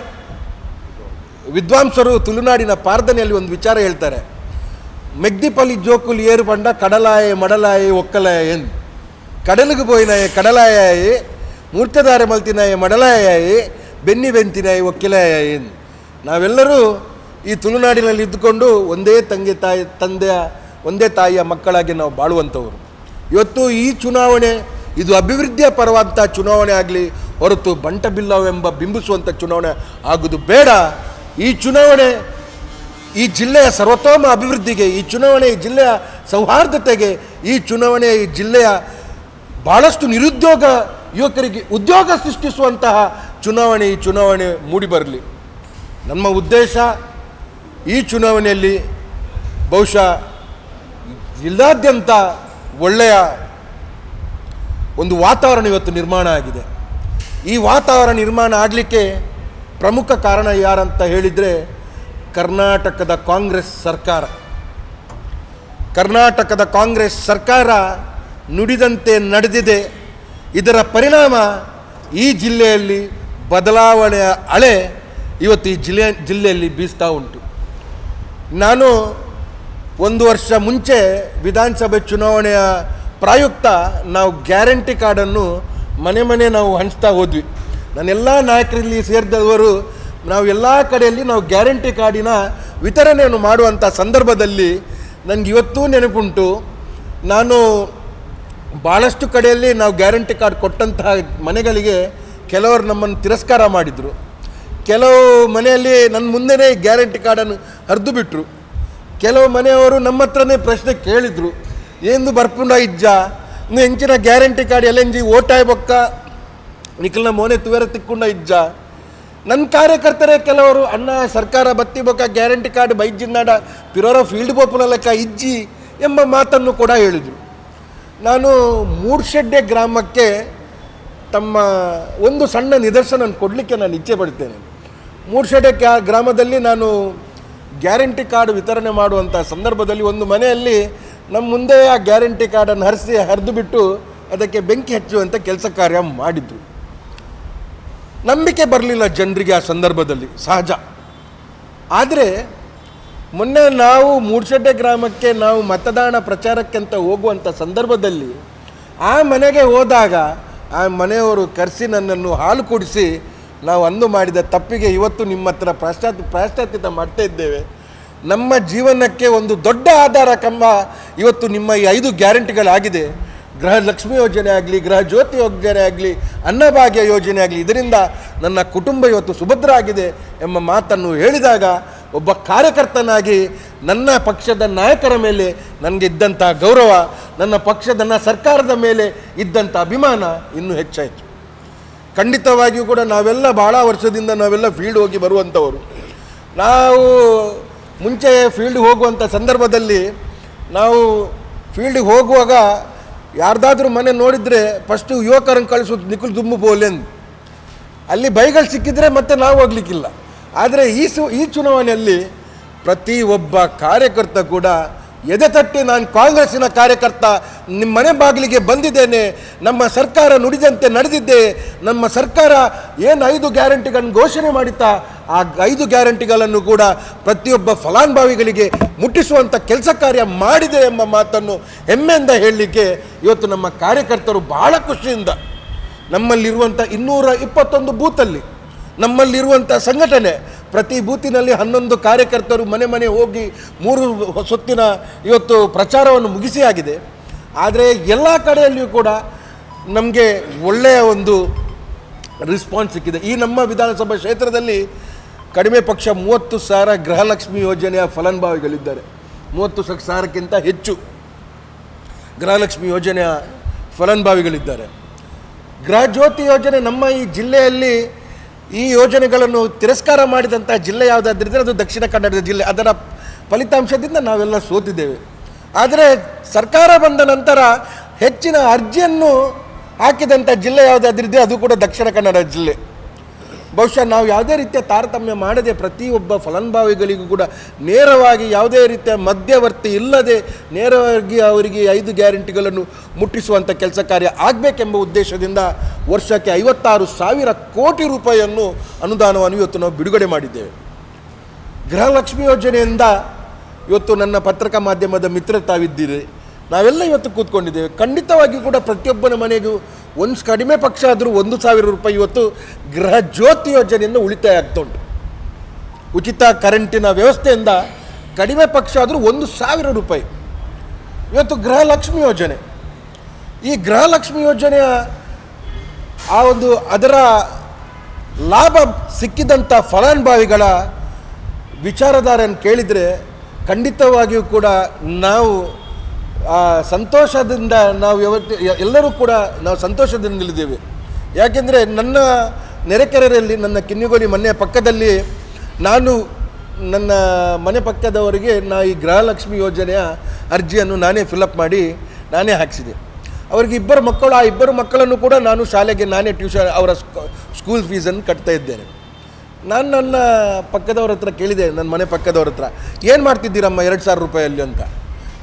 ವಿದ್ವಾಂಸರು ತುಳುನಾಡಿನ ಪಾರ್ಧನೆಯಲ್ಲಿ ಒಂದು ವಿಚಾರ ಹೇಳ್ತಾರೆ. ಮೆಗ್ದಿಪಲ್ಲಿ ಜೋಕುಲು ಏರು ಬಂಡ ಕಡಲಾಯೆ ಮಡಲಾಯೆ ಒಕ್ಕಲಾಯ ಎಂದು ಕಡಲಿಗೆ పోయినాయి ಕಡಲಾಯಾಯಿ ಮೂರ್ತಿದಾರೆ ಮಲ್ತಿನಾಯಿ ಮಡಲಾಯಾಯಿ ಬೆನ್ನಿ ಬೆಂತಿನಾಯಿ ಒಕ್ಕಿಲಾಯಾಯಿ ಎಂದು ನಾವೆಲ್ಲರೂ ಈ ತುಳುನಾಡಿನಲ್ಲಿ ಇದ್ದುಕೊಂಡು ಒಂದೇ ತಂದೆ ತಾಯಿ ತಂದೆಯ ಒಂದೇ ತಾಯಿಯ ಮಕ್ಕಳಾಗಿ ನಾವು ಬಾಳುವಂಥವರು ಇವತ್ತು ಈ ಚುನಾವಣೆ ಇದು ಅಭಿವೃದ್ಧಿಯ ಪರವಾದಂಥ ಚುನಾವಣೆ ಆಗಲಿ ಹೊರತು ಬಂಟ ಬಿಲ್ಲವೆಂಬ ಬಿಂಬಿಸುವಂಥ ಚುನಾವಣೆ ಆಗೋದು ಬೇಡ ಈ ಚುನಾವಣೆ ಈ ಜಿಲ್ಲೆಯ ಸರ್ವತೋಮ ಅಭಿವೃದ್ಧಿಗೆ, ಈ ಚುನಾವಣೆ ಈ ಜಿಲ್ಲೆಯ ಸೌಹಾರ್ದತೆಗೆ, ಈ ಚುನಾವಣೆ ಈ ಜಿಲ್ಲೆಯ ಭಾಳಷ್ಟು ನಿರುದ್ಯೋಗ ಯುವಕರಿಗೆ ಉದ್ಯೋಗ ಸೃಷ್ಟಿಸುವಂತಹ ಚುನಾವಣೆ ಈ ಚುನಾವಣೆ ಮೂಡಿಬರಲಿ ನಮ್ಮ ಉದ್ದೇಶ ಈ ಚುನಾವಣೆಯಲ್ಲಿ ಬಹುಶಃ ಜಿಲ್ಲಾದ್ಯಂತ ಒಳ್ಳೆಯ ಒಂದು ವಾತಾವರಣ ಇವತ್ತು ನಿರ್ಮಾಣ ಆಗಿದೆ. ಈ ವಾತಾವರಣ ನಿರ್ಮಾಣ ಆಗಲಿಕ್ಕೆ ಪ್ರಮುಖ ಕಾರಣ ಯಾರಂತ ಹೇಳಿದರೆ ಕರ್ನಾಟಕದ ಕಾಂಗ್ರೆಸ್ ಸರ್ಕಾರ. ಕರ್ನಾಟಕದ ಕಾಂಗ್ರೆಸ್ ಸರ್ಕಾರ ನುಡಿದಂತೆ ನಡೆದಿದೆ. ಇದರ ಪರಿಣಾಮ ಈ ಜಿಲ್ಲೆಯಲ್ಲಿ ಬದಲಾವಣೆಯ ಅಲೆ ಇವತ್ತು ಈ ಜಿಲ್ಲೆ, ಜಿಲ್ಲೆಯಲ್ಲಿ ಬೀಸ್ತಾ ಉಂಟು. ನಾನು ಒಂದು ವರ್ಷ ಮುಂಚೆ ವಿಧಾನಸಭೆ ಚುನಾವಣೆಯ ಪ್ರಾಯುಕ್ತ ನಾವು ಗ್ಯಾರಂಟಿ ಕಾರ್ಡನ್ನು ಮನೆ ಮನೆ ನಾವು ಹಂಚ್ತಾ ಹೋದ್ವಿ. ನನ್ನೆಲ್ಲ ನಾಯಕರಲ್ಲಿ ಸೇರಿದವರು ನಾವು ಎಲ್ಲ ಕಡೆಯಲ್ಲಿ ನಾವು ಗ್ಯಾರಂಟಿ ಕಾರ್ಡಿನ ವಿತರಣೆಯನ್ನು ಮಾಡುವಂಥ ಸಂದರ್ಭದಲ್ಲಿ ನನಗೆ ಇವತ್ತೂ ನೆನಪುಂಟು. ನಾನು ಭಾಳಷ್ಟು ಕಡೆಯಲ್ಲಿ ನಾವು ಗ್ಯಾರಂಟಿ ಕಾರ್ಡ್ ಕೊಟ್ಟಂತಹ ಮನೆಗಳಿಗೆ ಕೆಲವರು ನಮ್ಮನ್ನು ತಿರಸ್ಕಾರ ಮಾಡಿದರು. ಕೆಲವು ಮನೆಯಲ್ಲಿ ನನ್ನ ಮುಂದೆನೇ ಗ್ಯಾರಂಟಿ ಕಾರ್ಡನ್ನು ಹರಿದು ಬಿಟ್ಟರು ಕೆಲವು ಮನೆಯವರು ನಮ್ಮ ಹತ್ರನೇ ಪ್ರಶ್ನೆ ಕೇಳಿದರು. ಏನು ಬರ್ಪುಂಡ ಇಜ್ಜ? ಇನ್ನು ಹೆಂಚಿನ ಗ್ಯಾರಂಟಿ ಕಾರ್ಡ್ ಎಲ್ಲೆಂಜಿ ಓಟಾಯ್ ಬೊಕ್ಕ? ನಿಖಲ್ನ ಮೋನೆ ತುವೆರ ತಿಕ್ಕೊಂಡ ಇಜ್ಜ? ನನ್ನ ಕಾರ್ಯಕರ್ತರೇ ಕೆಲವರು, ಅಣ್ಣ, ಸರ್ಕಾರ ಬತ್ತಿ ಬೊಕ್ಕ ಗ್ಯಾರಂಟಿ ಕಾರ್ಡ್ ಬೈಜಿನ್ನಾಡ ಪಿರೋರ ಫೀಲ್ಡ್ ಬೋಪುನ ಲೆಕ್ಕ ಇಜ್ಜಿ ಎಂಬ ಮಾತನ್ನು ಕೂಡ ಹೇಳಿದರು. ನಾನು ಮೂರ್ಷೆಡ್ಡೆ ಗ್ರಾಮಕ್ಕೆ ತಮ್ಮ ಒಂದು ಸಣ್ಣ ನಿದರ್ಶನ ಕೊಡಲಿಕ್ಕೆ ನಾನು ಇಚ್ಛೆ ಪಡ್ತೇನೆ. ಮೂರ್ಷೆಡ್ಡೆ ಗ್ರಾಮದಲ್ಲಿ ನಾನು ಗ್ಯಾರಂಟಿ ಕಾರ್ಡ್ ವಿತರಣೆ ಮಾಡುವಂಥ ಸಂದರ್ಭದಲ್ಲಿ ಒಂದು ಮನೆಯಲ್ಲಿ ನಮ್ಮ ಮುಂದೆ ಆ ಗ್ಯಾರಂಟಿ ಕಾರ್ಡನ್ನು ಹರಿಸಿ ಹರಿದು ಬಿಟ್ಟು ಅದಕ್ಕೆ ಬೆಂಕಿ ಹಚ್ಚುವಂಥ ಕೆಲಸ ಕಾರ್ಯ ಮಾಡಿದ್ರು. ನಂಬಿಕೆ ಬರಲಿಲ್ಲ ಜನರಿಗೆ ಆ ಸಂದರ್ಭದಲ್ಲಿ, ಸಹಜ. ಆದರೆ ಮೊನ್ನೆ ನಾವು ಮೂಡ್ಶೆಡ್ಡೆ ಗ್ರಾಮಕ್ಕೆ ನಾವು ಮತದಾನ ಪ್ರಚಾರಕ್ಕೆ ಅಂತ ಹೋಗುವಂಥ ಸಂದರ್ಭದಲ್ಲಿ ಆ ಮನೆಗೆ ಹೋದಾಗ ಆ ಮನೆಯವರು ಕರೆಸಿ ನನ್ನನ್ನು ಹಾಲು ಕುಡಿಸಿ ನಾವು ಅಂದು ಮಾಡಿದ ತಪ್ಪಿಗೆ ಇವತ್ತು ನಿಮ್ಮ ಹತ್ರ ಪ್ರಾಶ್ಚಾತ್ಯ, ಪ್ರಾಶ್ಚಾತ್ಯತ ಮಾಡ್ತಾ ಇದ್ದೇವೆ. ನಮ್ಮ ಜೀವನಕ್ಕೆ ಒಂದು ದೊಡ್ಡ ಆಧಾರ ಕಂಬ ಇವತ್ತು ನಿಮ್ಮ ಈ ಐದು ಗ್ಯಾರಂಟಿಗಳಾಗಿದೆ. ಗೃಹ ಲಕ್ಷ್ಮಿ ಯೋಜನೆ ಆಗಲಿ, ಗೃಹ ಜ್ಯೋತಿ ಯೋಜನೆ ಆಗಲಿ, ಅನ್ನಭಾಗ್ಯ ಯೋಜನೆ ಆಗಲಿ, ಇದರಿಂದ ನನ್ನ ಕುಟುಂಬ ಇವತ್ತು ಸುಭದ್ರ ಆಗಿದೆ ಎಂಬ ಮಾತನ್ನು ಹೇಳಿದಾಗ ಒಬ್ಬ ಕಾರ್ಯಕರ್ತನಾಗಿ ನನ್ನ ಪಕ್ಷದ ನಾಯಕರ ಮೇಲೆ ನನಗೆ ಇದ್ದಂಥ ಗೌರವ, ನನ್ನ ಪಕ್ಷದ, ನನ್ನ ಸರ್ಕಾರದ ಮೇಲೆ ಇದ್ದಂಥ ಅಭಿಮಾನ ಇನ್ನೂ ಹೆಚ್ಚಾಯಿತು. ಖಂಡಿತವಾಗಿಯೂ ಕೂಡ ನಾವೆಲ್ಲ ಭಾಳ ವರ್ಷದಿಂದ ನಾವೆಲ್ಲ ಫೀಲ್ಡ್ ಹೋಗಿ ಬರುವಂಥವರು. ನಾವು ಮುಂಚೆ ಫೀಲ್ಡ್ ಹೋಗುವಂಥ ಸಂದರ್ಭದಲ್ಲಿ ನಾವು ಫೀಲ್ಡಿಗೆ ಹೋಗುವಾಗ ಯಾರ್ದಾದ್ರೂ ಮನೆ ನೋಡಿದರೆ ಫಸ್ಟು ಯುವಕರನ್ನು ಕಳಿಸೋದು ನಿಖಿಲ್ ದುಮ್ಮು ಬೋಲೆಂದು ಅಲ್ಲಿ ಬೈಗಳು ಸಿಕ್ಕಿದ್ರೆ ಮತ್ತೆ ನಾವು ಹೋಗ್ಲಿಕ್ಕಿಲ್ಲ. ಆದರೆ ಈ ಸು, ಈ ಚುನಾವಣೆಯಲ್ಲಿ ಪ್ರತಿ ಒಬ್ಬ ಕಾರ್ಯಕರ್ತ ಕೂಡ ಎದೆ ತಟ್ಟಿ ನಾನು ಕಾಂಗ್ರೆಸ್ಸಿನ ಕಾರ್ಯಕರ್ತ ನಿಮ್ಮ ಮನೆ ಬಾಗಿಲಿಗೆ ಬಂದಿದ್ದೇನೆ, ನಮ್ಮ ಸರ್ಕಾರ ನುಡಿದಂತೆ ನಡೆದಿದ್ದೆ, ನಮ್ಮ ಸರ್ಕಾರ ಏನು ಐದು ಗ್ಯಾರಂಟಿಗಳನ್ನು ಘೋಷಣೆ ಮಾಡಿತ್ತಾ ಆ ಐದು ಗ್ಯಾರಂಟಿಗಳನ್ನು ಕೂಡ ಪ್ರತಿಯೊಬ್ಬ ಫಲಾನುಭವಿಗಳಿಗೆ ಮುಟ್ಟಿಸುವಂಥ ಕೆಲಸ ಕಾರ್ಯ ಮಾಡಿದೆ ಎಂಬ ಮಾತನ್ನು ಹೆಮ್ಮೆಯಿಂದ ಹೇಳಲಿಕ್ಕೆ ಇವತ್ತು ನಮ್ಮ ಕಾರ್ಯಕರ್ತರು ಬಹಳ ಖುಷಿಯಿಂದ ನಮ್ಮಲ್ಲಿರುವಂಥ ಇನ್ನೂರ ಇಪ್ಪತ್ತೊಂದು ಬೂತಲ್ಲಿ ನಮ್ಮಲ್ಲಿರುವಂಥ ಸಂಘಟನೆ, ಪ್ರತಿ ಬೂತಿನಲ್ಲಿ ಹನ್ನೊಂದು ಕಾರ್ಯಕರ್ತರು ಮನೆ ಮನೆ ಹೋಗಿ ಮೂರು ಸುತ್ತಿನ ಇವತ್ತು ಪ್ರಚಾರವನ್ನು ಮುಗಿಸಿ ಆಗಿದೆ. ಆದರೆ ಎಲ್ಲ ಕಡೆಯಲ್ಲಿಯೂ ಕೂಡ ನಮಗೆ ಒಳ್ಳೆಯ ಒಂದು ರಿಸ್ಪಾನ್ಸ್ ಸಿಕ್ಕಿದೆ. ಈ ನಮ್ಮ ವಿಧಾನಸಭಾ ಕ್ಷೇತ್ರದಲ್ಲಿ ಕಡಿಮೆ ಪಕ್ಷ ಮೂವತ್ತು ಸಾವಿರ ಗೃಹಲಕ್ಷ್ಮಿ ಯೋಜನೆಯ ಫಲಾನುಭವಿಗಳಿದ್ದಾರೆ. ಮೂವತ್ತು ಸಾವಿರಕ್ಕಿಂತ ಹೆಚ್ಚು ಗೃಹಲಕ್ಷ್ಮಿ ಯೋಜನೆಯ ಫಲಾನುಭವಿಗಳಿದ್ದಾರೆ. ಗೃಹಜ್ಯೋತಿ ಯೋಜನೆ ನಮ್ಮ ಈ ಜಿಲ್ಲೆಯಲ್ಲಿ ಈ ಯೋಜನೆಗಳನ್ನು ತಿರಸ್ಕಾರ ಮಾಡಿದಂಥ ಜಿಲ್ಲೆ ಯಾವುದಾದ್ರಿದ್ರೆ ಅದು ದಕ್ಷಿಣ ಕನ್ನಡದ ಜಿಲ್ಲೆ. ಅದರ ಫಲಿತಾಂಶದಿಂದ ನಾವೆಲ್ಲ ಸೋತಿದ್ದೇವೆ. ಆದರೆ ಸರ್ಕಾರ ಬಂದ ನಂತರ ಹೆಚ್ಚಿನ ಅರ್ಜಿಯನ್ನು ಹಾಕಿದಂಥ ಜಿಲ್ಲೆ ಯಾವುದಾದ್ರಿದೆ? ಅದು ಕೂಡ ದಕ್ಷಿಣ ಕನ್ನಡ ಜಿಲ್ಲೆ. ಬಹುಶಃ ನಾವು ಯಾವುದೇ ರೀತಿಯ ತಾರತಮ್ಯ ಮಾಡದೆ ಪ್ರತಿಯೊಬ್ಬ ಫಲಾನುಭವಿಗಳಿಗೂ ಕೂಡ ನೇರವಾಗಿ ಯಾವುದೇ ರೀತಿಯ ಮಧ್ಯವರ್ತಿ ಇಲ್ಲದೆ ನೇರವಾಗಿ ಅವರಿಗೆ ಐದು ಗ್ಯಾರಂಟಿಗಳನ್ನು ಮುಟ್ಟಿಸುವಂಥ ಕೆಲಸ ಕಾರ್ಯ ಆಗಬೇಕೆಂಬ ಉದ್ದೇಶದಿಂದ ವರ್ಷಕ್ಕೆ ಐವತ್ತಾರು ಸಾವಿರ ಕೋಟಿ ರೂಪಾಯಿಯನ್ನು ಅನುದಾನವನ್ನು ಇವತ್ತು ನಾವು ಬಿಡುಗಡೆ ಮಾಡಿದ್ದೇವೆ. ಗೃಹಲಕ್ಷ್ಮಿ ಯೋಜನೆಯಿಂದ ಇವತ್ತು ನನ್ನ ಪತ್ರಿಕಾ ಮಾಧ್ಯಮದ ಮಿತ್ರ ತಾವಿದ್ದೀರಿ. ನಾವೆಲ್ಲ ಇವತ್ತು ಕೂತ್ಕೊಂಡಿದ್ದೇವೆ. ಖಂಡಿತವಾಗಿಯೂ ಕೂಡ ಪ್ರತಿಯೊಬ್ಬನ ಮನೆಗೂ ಒಂದು ಕಡಿಮೆ ಪಕ್ಷ ಆದರೂ ಒಂದು ಸಾವಿರ ರೂಪಾಯಿ ಇವತ್ತು ಗೃಹ ಜ್ಯೋತಿ ಯೋಜನೆಯಿಂದ ಉಳಿತಾಯ ಆಗ್ತಾ ಉಂಟು ಉಚಿತ ಕರೆಂಟಿನ ವ್ಯವಸ್ಥೆಯಿಂದ ಕಡಿಮೆ ಪಕ್ಷ ಆದರೂ ಒಂದು ಸಾವಿರ ರೂಪಾಯಿ. ಇವತ್ತು ಗೃಹಲಕ್ಷ್ಮಿ ಯೋಜನೆ. ಈ ಗೃಹಲಕ್ಷ್ಮಿ ಯೋಜನೆಯ ಆ ಒಂದು ಅದರ ಲಾಭ ಸಿಕ್ಕಿದಂಥ ಫಲಾನುಭವಿಗಳ ವಿಚಾರಧಾರೆಯನ್ನು ಕೇಳಿದರೆ ಖಂಡಿತವಾಗಿಯೂ ಕೂಡ ನಾವು ಆ, ಸಂತೋಷದಿಂದ ನಾವು ಯಾವತ್ತು ಎಲ್ಲರೂ ಕೂಡ ನಾವು ಸಂತೋಷದಿಂದ ನಿಲ್ಲಿದ್ದೇವೆ. ಯಾಕೆಂದರೆ ನನ್ನ ನೆರೆಕೆರೆಯಲ್ಲಿ ನನ್ನ ಕಿನ್ನಿಗೋಲಿ ಮನೆಯ ಪಕ್ಕದಲ್ಲಿ ನಾನು ನನ್ನ ಮನೆ ಪಕ್ಕದವರಿಗೆ ನಾ ಈ ಗೃಹಲಕ್ಷ್ಮಿ ಯೋಜನೆಯ ಅರ್ಜಿಯನ್ನು ನಾನೇ ಫಿಲಪ್ ಮಾಡಿ ನಾನೇ ಹಾಕಿಸಿದೆ. ಅವರಿಗೆ ಇಬ್ಬರು ಮಕ್ಕಳು ಆ ಇಬ್ಬರು ಮಕ್ಕಳನ್ನು ಕೂಡ ನಾನು ಶಾಲೆಗೆ ನಾನೇ ಟ್ಯೂಷನ್ ಅವರ ಸ್ಕೂ- ಸ್ಕೂಲ್ ಫೀಸನ್ನು ಕಟ್ತಾ ಇದ್ದೇನೆ. ನಾನು ನನ್ನ ಪಕ್ಕದವ್ರ ಹತ್ರ ಕೇಳಿದೆ ನನ್ನ ಮನೆ ಪಕ್ಕದವ್ರ ಹತ್ರ ಏನು ಮಾಡ್ತಿದ್ದೀರಮ್ಮ ಎರಡು ಸಾವಿರ ರೂಪಾಯಲ್ಲಿ? ಅಂತ.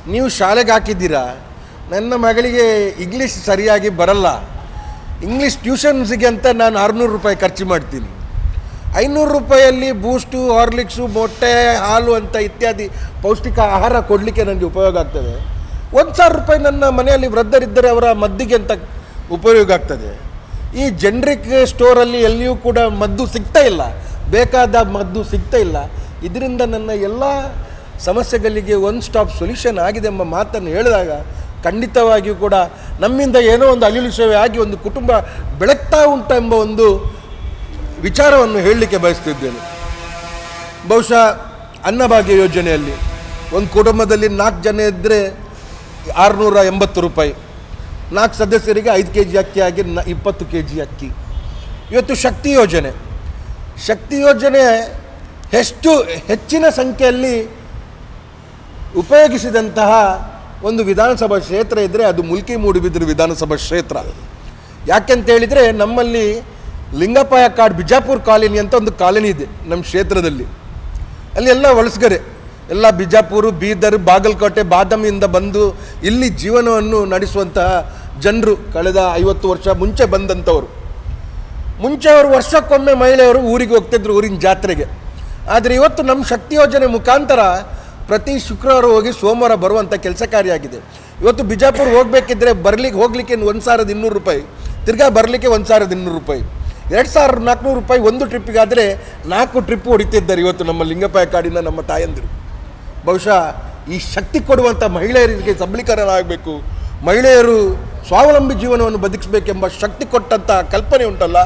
ನೀವು ಶಾಲೆಗೆ ಹಾಕಿದ್ದೀರಾ? ನನ್ನ ಮಗಳಿಗೆ ಇಂಗ್ಲೀಷ್ ಸರಿಯಾಗಿ ಬರಲ್ಲ. ಇಂಗ್ಲೀಷ್ ಟ್ಯೂಷನ್ಸಿಗೆ ಅಂತ ನಾನು ಆರುನೂರು ರೂಪಾಯಿ ಖರ್ಚು ಮಾಡ್ತೀನಿ. ಐನೂರು ರೂಪಾಯಲ್ಲಿ ಬೂಸ್ಟು, ಹಾರ್ಲಿಕ್ಸು, ಮೊಟ್ಟೆ, ಹಾಲು ಅಂತ ಇತ್ಯಾದಿ ಪೌಷ್ಟಿಕ ಆಹಾರ ಕೊಡಲಿಕ್ಕೆ ನನಗೆ ಉಪಯೋಗ ಆಗ್ತದೆ. ಒಂದು ಸಾವಿರ ರೂಪಾಯಿ ನನ್ನ ಮನೆಯಲ್ಲಿ ವೃದ್ಧರಿದ್ದರೆ ಅವರ ಮದ್ದಿಗೆ ಅಂತ ಉಪಯೋಗ ಆಗ್ತದೆ. ಈ ಜನ್ರಿಕ್ ಸ್ಟೋರಲ್ಲಿ ಎಲ್ಲಿಯೂ ಕೂಡ ಮದ್ದು ಸಿಗ್ತಾ ಇಲ್ಲ. ಬೇಕಾದ ಮದ್ದು ಸಿಗ್ತಾ ಇಲ್ಲ. ಇದರಿಂದ ನನ್ನ ಎಲ್ಲ ಸಮಸ್ಯೆಗಳಿಗೆ ಒನ್ ಸ್ಟಾಪ್ ಸೊಲ್ಯೂಷನ್ ಆಗಿದೆ ಎಂಬ ಮಾತನ್ನು ಹೇಳಿದಾಗ ಖಂಡಿತವಾಗಿಯೂ ಕೂಡ ನಮ್ಮಿಂದ ಏನೋ ಒಂದು ಅಲಿಲು ಸೇವೆ ಆಗಿ ಒಂದು ಕುಟುಂಬ ಬೆಳಗ್ತಾ ಉಂಟ ಎಂಬ ಒಂದು ವಿಚಾರವನ್ನು ಹೇಳಲಿಕ್ಕೆ ಬಯಸ್ತಿದ್ದೇನೆ. ಬಹುಶಃ ಅನ್ನಭಾಗ್ಯ ಯೋಜನೆಯಲ್ಲಿ ಒಂದು ಕುಟುಂಬದಲ್ಲಿ ನಾಲ್ಕು ಜನ ಇದ್ದರೆ ಆರುನೂರ ಎಂಬತ್ತು ರೂಪಾಯಿ. ನಾಲ್ಕು ಸದಸ್ಯರಿಗೆ ಐದು ಕೆ ಜಿ ಅಕ್ಕಿ ಆಗಿ ನ ಇಪ್ಪತ್ತು ಕೆ ಜಿ ಅಕ್ಕಿ. ಇವತ್ತು ಶಕ್ತಿ ಯೋಜನೆ. ಶಕ್ತಿ ಯೋಜನೆ ಎಷ್ಟು ಹೆಚ್ಚಿನ ಸಂಖ್ಯೆಯಲ್ಲಿ ಉಪಯೋಗಿಸಿದಂತಹ ಒಂದು ವಿಧಾನಸಭಾ ಕ್ಷೇತ್ರ ಇದ್ದರೆ ಅದು ಮುಲ್ಕಿ ಮೂಡುಬಿದಿರು ವಿಧಾನಸಭಾ ಕ್ಷೇತ್ರ. ಯಾಕೆಂತ ಹೇಳಿದರೆ ನಮ್ಮಲ್ಲಿ ಲಿಂಗಪಾಯ ಕಾಡ್ ಬಿಜಾಪುರ ಕಾಲೋನಿ ಅಂತ ಒಂದು ಕಾಲೋನಿ ಇದೆ ನಮ್ಮ ಕ್ಷೇತ್ರದಲ್ಲಿ. ಅಲ್ಲಿ ಎಲ್ಲ ವಲಸಗರೆ ಎಲ್ಲ ಬಿಜಾಪುರ, ಬೀದರ್, ಬಾಗಲಕೋಟೆ, ಬಾದಾಮಿಯಿಂದ ಬಂದು ಇಲ್ಲಿ ಜೀವನವನ್ನು ನಡೆಸುವಂತಹ ಜನರು ಕಳೆದ ಐವತ್ತು ವರ್ಷ ಮುಂಚೆ ಬಂದಂಥವರು. ಮುಂಚೆ ಅವರು ವರ್ಷಕ್ಕೊಮ್ಮೆ ಮಹಿಳೆಯರು ಊರಿಗೆ ಹೋಗ್ತಿದ್ರು ಊರಿನ ಜಾತ್ರೆಗೆ. ಆದರೆ ಇವತ್ತು ನಮ್ಮ ಶಕ್ತಿ ಯೋಜನೆ ಮುಖಾಂತರ ಪ್ರತಿ ಶುಕ್ರವಾರ ಹೋಗಿ ಸೋಮವಾರ ಬರುವಂಥ ಕೆಲಸ ಕಾರ್ಯಾಗಿದೆ. ಇವತ್ತು ಬಿಜಾಪುರ ಹೋಗಬೇಕಿದ್ರೆ ಬರ್ಲಿಕ್ಕೆ ಹೋಗಲಿಕ್ಕೆ ಒಂದು ಸಾವಿರದ ಇನ್ನೂರು ರೂಪಾಯಿ, ತಿರ್ಗಾ ಬರಲಿಕ್ಕೆ ಒಂದು ಸಾವಿರದ ಇನ್ನೂರು ರೂಪಾಯಿ. ಎರಡು ಸಾವಿರದ ನಾಲ್ಕುನೂರು ರೂಪಾಯಿ ಒಂದು ಟ್ರಿಪ್ಪಿಗಾದರೆ ನಾಲ್ಕು ಟ್ರಿಪ್ ಹೊಡಿತಿದ್ದಾರೆ ಇವತ್ತು ನಮ್ಮ ಲಿಂಗಪ್ಪಾಯ ಕಾಡಿನ ನಮ್ಮ ತಾಯಂದಿರು. ಬಹುಶಃ ಈ ಶಕ್ತಿ ಕೊಡುವಂಥ ಮಹಿಳೆಯರಿಗೆ ಸಬಲೀಕರಣ ಆಗಬೇಕು. ಮಹಿಳೆಯರು ಸ್ವಾವಲಂಬಿ ಜೀವನವನ್ನು ಬದುಕಿಸಬೇಕೆಂಬ ಶಕ್ತಿ ಕೊಟ್ಟಂಥ ಕಲ್ಪನೆ ಉಂಟಲ್ಲ,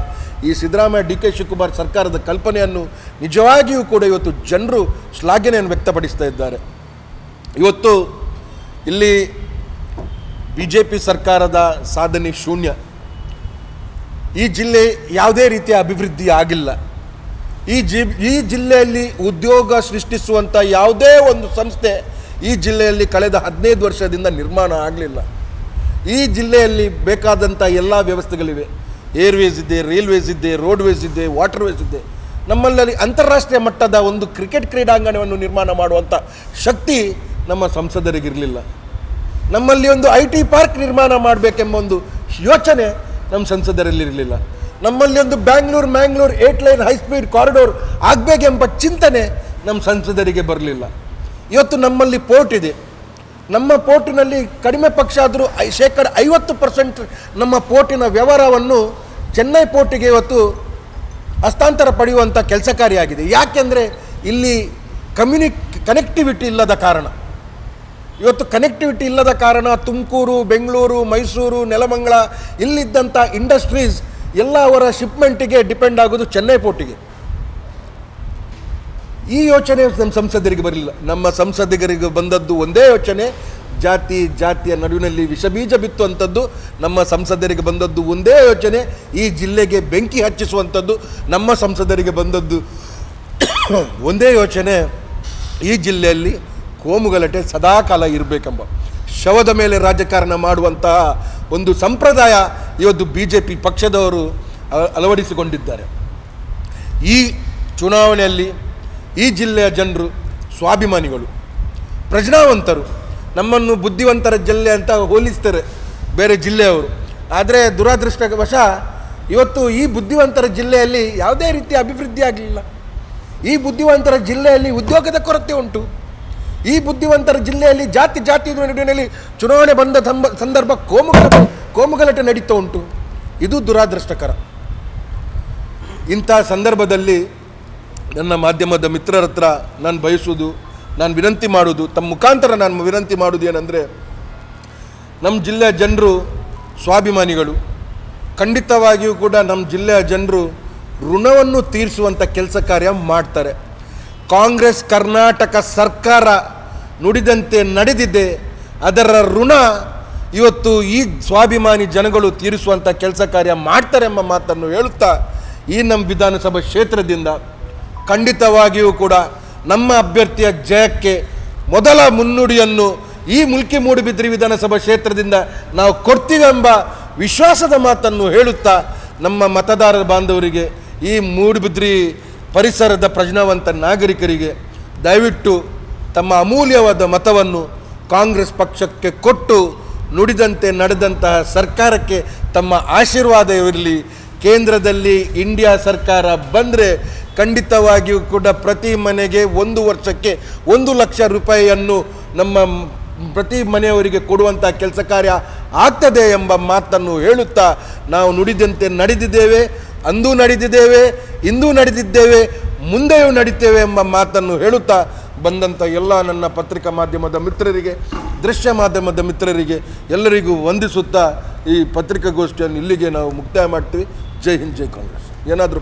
ಈ ಸಿದ್ದರಾಮಯ್ಯ, ಡಿ ಕೆ ಶಿವಕುಮಾರ್ ಸರ್ಕಾರದ ಕಲ್ಪನೆಯನ್ನು ನಿಜವಾಗಿಯೂ ಕೂಡ ಇವತ್ತು ಜನರು ಶ್ಲಾಘನೆಯನ್ನು ವ್ಯಕ್ತಪಡಿಸ್ತಾ ಇದ್ದಾರೆ. ಇವತ್ತು ಇಲ್ಲಿ ಬಿ ಜೆ ಪಿ ಸರ್ಕಾರದ ಸಾಧನೆ ಶೂನ್ಯ. ಈ ಜಿಲ್ಲೆ ಯಾವುದೇ ರೀತಿಯ ಅಭಿವೃದ್ಧಿ ಆಗಿಲ್ಲ. ಈ ಜಿ, ಈ ಜಿಲ್ಲೆಯಲ್ಲಿ ಉದ್ಯೋಗ ಸೃಷ್ಟಿಸುವಂಥ ಯಾವುದೇ ಒಂದು ಸಂಸ್ಥೆ ಈ ಜಿಲ್ಲೆಯಲ್ಲಿ ಕಳೆದ ಹದಿನೈದು ವರ್ಷದಿಂದ ನಿರ್ಮಾಣ ಆಗಲಿಲ್ಲ. ಈ ಜಿಲ್ಲೆಯಲ್ಲಿ ಬೇಕಾದಂಥ ಎಲ್ಲ ವ್ಯವಸ್ಥೆಗಳಿವೆ. ಏರ್ವೇಸ್ ಇದೆ, ರೈಲ್ವೇಸ್ ಇದೆ, ರೋಡ್ವೇಸ್ ಇದೆ, ವಾಟರ್ವೇಸ್ ಇದೆ. ನಮ್ಮಲ್ಲಿ ಅಂತಾರಾಷ್ಟ್ರೀಯ ಮಟ್ಟದ ಒಂದು ಕ್ರಿಕೆಟ್ ಕ್ರೀಡಾಂಗಣವನ್ನು ನಿರ್ಮಾಣ ಮಾಡುವಂಥ ಶಕ್ತಿ ನಮ್ಮ ಸಂಸದರಿಗಿರಲಿಲ್ಲ. ನಮ್ಮಲ್ಲಿ ಒಂದು ಐ ಟಿ ಪಾರ್ಕ್ ನಿರ್ಮಾಣ ಮಾಡಬೇಕೆಂಬ ಒಂದು ಯೋಚನೆ ನಮ್ಮ ಸಂಸದರಲ್ಲಿರಲಿಲ್ಲ. ನಮ್ಮಲ್ಲಿ ಒಂದು Bangalore Mangalore eight lane high speed corridor ಆಗಬೇಕೆಂಬ ಚಿಂತನೆ ನಮ್ಮ ಸಂಸದರಿಗೆ ಬರಲಿಲ್ಲ. ಇವತ್ತು ನಮ್ಮಲ್ಲಿ ಪೋರ್ಟ್ ಇದೆ. ನಮ್ಮ ಪೋರ್ಟಿನಲ್ಲಿ ಕಡಿಮೆ ಪಕ್ಷ ಆದರೂ ಐ ಶೇಕಡ ಐವತ್ತು ಪರ್ಸೆಂಟ್ ನಮ್ಮ ಪೋರ್ಟಿನ ವ್ಯವಹಾರವನ್ನು ಚೆನ್ನೈ ಪೋರ್ಟಿಗೆ ಇವತ್ತು ಹಸ್ತಾಂತರ ಪಡೆಯುವಂಥ ಕೆಲಸ ಕಾರ್ಯಾಗಿದೆ ಯಾಕೆಂದರೆ ಇಲ್ಲಿ ಕಮ್ಯುನಿ ಕನೆಕ್ಟಿವಿಟಿ ಇಲ್ಲದ ಕಾರಣ. ಇವತ್ತು ಕನೆಕ್ಟಿವಿಟಿ ಇಲ್ಲದ ಕಾರಣ ತುಮಕೂರು, ಬೆಂಗಳೂರು, ಮೈಸೂರು, ನೆಲಮಂಗಲ ಇಲ್ಲಿದ್ದಂಥ ಇಂಡಸ್ಟ್ರೀಸ್ ಎಲ್ಲ ಅವರ ಶಿಪ್ಮೆಂಟಿಗೆ ಡಿಪೆಂಡ್ ಆಗೋದು ಚೆನ್ನೈ ಪೋರ್ಟಿಗೆ. ಈ ಯೋಚನೆ ನಮ್ಮ ಸಂಸದರಿಗೆ ಬರಲಿಲ್ಲ. ನಮ್ಮ ಸಂಸದರಿಗೆ ಬಂದದ್ದು ಒಂದೇ ಯೋಚನೆ, ಜಾತಿ, ಜಾತಿಯ ನಡುವಿನಲ್ಲಿ ವಿಷಬೀಜ ಬಿತ್ತುವಂಥದ್ದು. ನಮ್ಮ ಸಂಸದರಿಗೆ ಬಂದದ್ದು ಒಂದೇ ಯೋಚನೆ, ಈ ಜಿಲ್ಲೆಗೆ ಬೆಂಕಿ ಹಚ್ಚಿಸುವಂಥದ್ದು. ನಮ್ಮ ಸಂಸದರಿಗೆ ಬಂದದ್ದು ಒಂದೇ ಯೋಚನೆ, ಈ ಜಿಲ್ಲೆಯಲ್ಲಿ ಕೋಮುಗಲಟೆ ಸದಾಕಾಲ ಇರಬೇಕೆಂಬ. ಶವದ ಮೇಲೆ ರಾಜಕಾರಣ ಮಾಡುವಂತಹ ಒಂದು ಸಂಪ್ರದಾಯ ಇವತ್ತು ಬಿ ಜೆ ಪಿ ಪಕ್ಷದವರು ಅಳವಡಿಸಿಕೊಂಡಿದ್ದಾರೆ. ಈ ಚುನಾವಣೆಯಲ್ಲಿ ಈ ಜಿಲ್ಲೆಯ ಜನರು ಸ್ವಾಭಿಮಾನಿಗಳು, ಪ್ರಜ್ಞಾವಂತರು, ನಮ್ಮನ್ನು ಬುದ್ಧಿವಂತರ ಜಿಲ್ಲೆ ಅಂತ ಹೋಲಿಸ್ತಾರೆ ಬೇರೆ ಜಿಲ್ಲೆಯವರು. ಆದರೆ ದುರಾದೃಷ್ಟವಶ ಇವತ್ತು ಈ ಬುದ್ಧಿವಂತರ ಜಿಲ್ಲೆಯಲ್ಲಿ ಯಾವುದೇ ರೀತಿಯ ಅಭಿವೃದ್ಧಿ ಆಗಲಿಲ್ಲ. ಈ ಬುದ್ಧಿವಂತರ ಜಿಲ್ಲೆಯಲ್ಲಿ ಉದ್ಯೋಗದ ಕೊರತೆ ಉಂಟು. ಈ ಬುದ್ಧಿವಂತರ ಜಿಲ್ಲೆಯಲ್ಲಿ ಜಾತಿ ಜಾತಿ ನಡುವಿನಲ್ಲಿ ಚುನಾವಣೆ ಬಂದ ಸಂದರ್ಭ ಕೋಮುಗಲ ಕೋಮುಗಲಟೆ ನಡೀತಾ ಉಂಟು. ಇದು ದುರಾದೃಷ್ಟಕರ. ಇಂಥ ಸಂದರ್ಭದಲ್ಲಿ ನನ್ನ ಮಾಧ್ಯಮದ ಮಿತ್ರರ ಹತ್ರ ನಾನು ಬಯಸೋದು, ನಾನು ವಿನಂತಿ ಮಾಡೋದು, ತಮ್ಮ ಮುಖಾಂತರ ನಾನು ವಿನಂತಿ ಮಾಡೋದು ಏನಂದರೆ ನಮ್ಮ ಜಿಲ್ಲೆಯ ಜನರು ಸ್ವಾಭಿಮಾನಿಗಳು. ಖಂಡಿತವಾಗಿಯೂ ಕೂಡ ನಮ್ಮ ಜಿಲ್ಲೆಯ ಜನರು ಋಣವನ್ನು ತೀರಿಸುವಂಥ ಕೆಲಸ ಕಾರ್ಯ ಮಾಡ್ತಾರೆ. ಕಾಂಗ್ರೆಸ್, ಕರ್ನಾಟಕ ಸರ್ಕಾರ ನುಡಿದಂತೆ ನಡೆದಿದೆ. ಅದರ ಋಣ ಇವತ್ತು ಈ ಸ್ವಾಭಿಮಾನಿ ಜನಗಳು ತೀರಿಸುವಂಥ ಕೆಲಸ ಕಾರ್ಯ ಮಾಡ್ತಾರೆ ಎಂಬ ಮಾತನ್ನು ಹೇಳುತ್ತಾ, ಈ ನಮ್ಮ ವಿಧಾನಸಭಾ ಕ್ಷೇತ್ರದಿಂದ ಖಂಡಿತವಾಗಿಯೂ ಕೂಡ ನಮ್ಮ ಅಭ್ಯರ್ಥಿಯ ಜಯಕ್ಕೆ ಮೊದಲ ಮುನ್ನುಡಿಯನ್ನು ಈ ಮುಲ್ಕಿ ಮೂಡಿಬಿದ್ರಿ ವಿಧಾನಸಭಾ ಕ್ಷೇತ್ರದಿಂದ ನಾವು ಕೊಡ್ತೀವೆಂಬ ವಿಶ್ವಾಸದ ಮಾತನ್ನು ಹೇಳುತ್ತಾ ನಮ್ಮ ಮತದಾರರ ಬಾಂಧವರಿಗೆ ಈ ಮೂಡುಬಿದ್ರಿ ಪರಿಸರದ ಪ್ರಜ್ಞಾವಂತ ನಾಗರಿಕರಿಗೆ ದಯವಿಟ್ಟು ತಮ್ಮ ಅಮೂಲ್ಯವಾದ ಮತವನ್ನು ಕಾಂಗ್ರೆಸ್ ಪಕ್ಷಕ್ಕೆ ಕೊಟ್ಟು ನುಡಿದಂತೆ ನಡೆದಂತಹ ಸರ್ಕಾರಕ್ಕೆ ತಮ್ಮ ಆಶೀರ್ವಾದ ಇರಲಿ. ಕೇಂದ್ರದಲ್ಲಿ ಇಂಡಿಯಾ ಸರ್ಕಾರ ಬಂದರೆ ಖಂಡಿತವಾಗಿಯೂ ಕೂಡ ಪ್ರತಿ ಮನೆಗೆ ಒಂದು ವರ್ಷಕ್ಕೆ ಒಂದು ಲಕ್ಷ ರೂಪಾಯಿಯನ್ನು ನಮ್ಮ ಪ್ರತಿ ಮನೆಯವರಿಗೆ ಕೊಡುವಂಥ ಕೆಲಸ ಕಾರ್ಯ ಆಗ್ತದೆ ಎಂಬ ಮಾತನ್ನು ಹೇಳುತ್ತಾ ನಾವು ನುಡಿದಂತೆ ನಡೆದಿದ್ದೇವೆ, ಅಂದೂ ನಡೆದಿದ್ದೇವೆ, ಇಂದೂ ನಡೆದಿದ್ದೇವೆ, ಮುಂದೆಯೂ ನಡೀತೇವೆ ಎಂಬ ಮಾತನ್ನು ಹೇಳುತ್ತಾ ಬಂದಂಥ ಎಲ್ಲ ನನ್ನ ಪತ್ರಿಕಾ ಮಾಧ್ಯಮದ ಮಿತ್ರರಿಗೆ, ದೃಶ್ಯ ಮಾಧ್ಯಮದ ಮಿತ್ರರಿಗೆ ಎಲ್ಲರಿಗೂ ವಂದಿಸುತ್ತಾ ಈ ಪತ್ರಿಕಾಗೋಷ್ಠಿಯನ್ನು ಇಲ್ಲಿಗೆ ನಾವು ಮುಕ್ತಾಯ ಮಾಡ್ತೀವಿ. ಜೈ ಹಿಂದ್, ಜೈ ಕಾಂಗ್ರೆಸ್. ಏನಾದರೂ